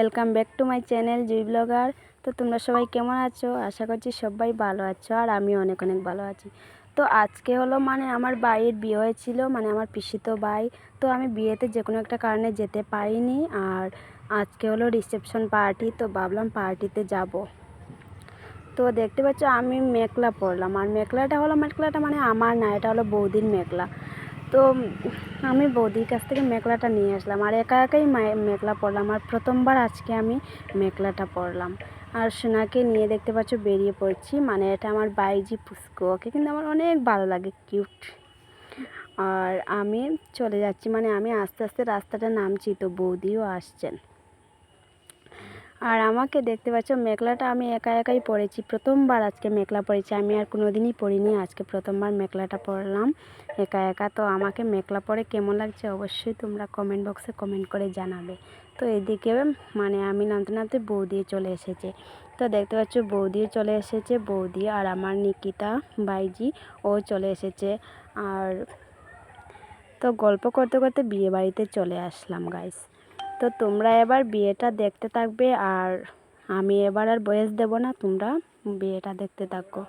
Welcome back to my channel Jui blogger. তো তোমরা সবাই কেমন আছো? আশা করছি সবাই ভালো আছো আর আমি অনেক অনেক ভালো আছি। তো আজকে হলো মানে আমার ভাইয়ের বিয়ে হয়েছিল মানে আমার পিসিত ভাই। তো আমি বিয়েতে যে কোনো একটা কারণে যেতে পারিনি আর আজকে হলো রিসেপশন পার্টি তো ভাবলাম পার্টিতে যাব। তো দেখতে পাচ্ছ আমি মেখলা পরলাম। আর মেখলাটা হলো মেখলাটা মানে আমার না, এটা হলো বৌদির মেখলা তো আমি বৌদির কাছ থেকে মেখলাটা নিয়ে আসলাম। আর একা একাই মেখলা পরলাম আর প্রথমবার আজকে আমি মেখলাটা পরলাম আর সোনাকে নিয়ে দেখতে পাচ্ছ বেরিয়ে পড়ছি। মানে এটা আমার বাইজি পুস্কো ওকে কিন্তু আমার অনেক ভালো লাগে, কিউট। আর আমি চলে যাচ্ছি। মানে আমি আস্তে আস্তে রাস্তাটা নামছি, তো বৌদিও আসছেন। আর আমাকে দেখতে পাচ্ছ, মেখলাটা আমি একা একাই পরেছি। প্রথমবার আজকে মেখলা পরেছি। আমি আর কোনো দিনই পরিনি। আজকে প্রথমবার মেখলাটা পরলাম একা একা। তো আমাকে মেখলা পরে কেমন লাগছে অবশ্যই তোমরা কমেন্ট বক্সে কমেন্ট করে জানাবে। তো এদিকে মানে আমি নামতে নামতে বৌদি চলে এসেছে। তো দেখতে পাচ্ছ, বৌদিও চলে এসেছে। বৌদি আর আমার নিকিতা বাইজি ও চলে এসেছে। আর তো গল্প করতে করতে বিয়ে বাড়িতে চলে আসলাম গাইস তো তোমরা এবার বিয়েটা দেখতে থাকবে আর আমি এবার আর বয়স দেব না, তোমরা বিয়েটা দেখতে থাকো।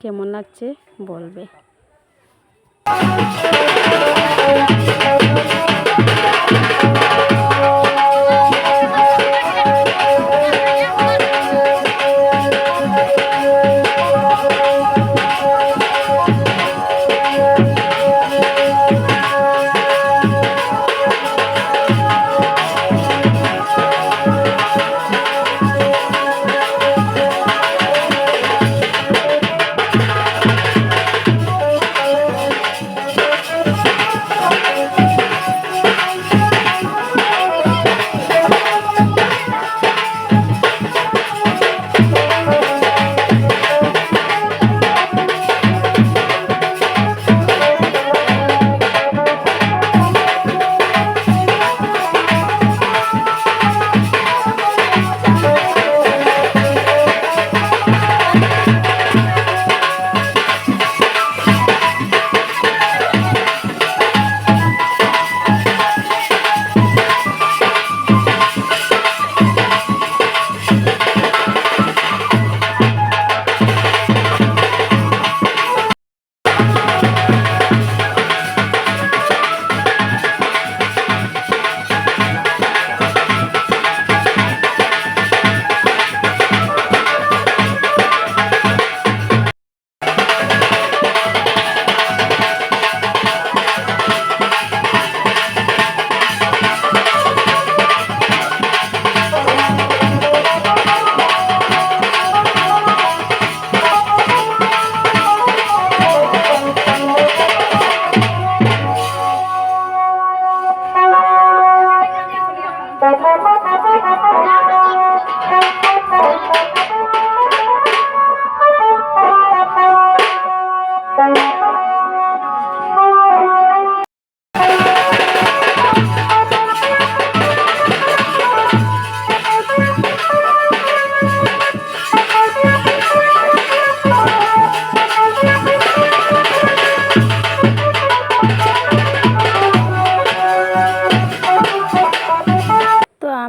কেমন লাগছে বলবে।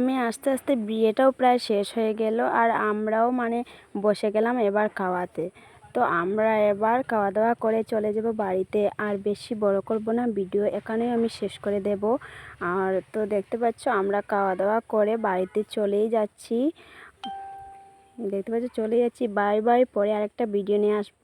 আমি আস্তে আস্তে বিয়েটাও প্রায় শেষ হয়ে গেল আর আমরাও মানে বসে গেলাম এবার খাওয়াতে। তো আমরা এবার খাওয়া দাওয়া করে চলে যাব বাড়িতে। আর বেশি বড় করব না, ভিডিও এখানেই আমি শেষ করে দেব। আর তো দেখতে পাচ্ছ, আমরা খাওয়া দাওয়া করে বাড়িতে চলেই যাচ্ছি। দেখতে পাচ্ছ, চলে যাচ্ছি। বাই বাই, পরে আরেকটা ভিডিও নিয়ে আসব।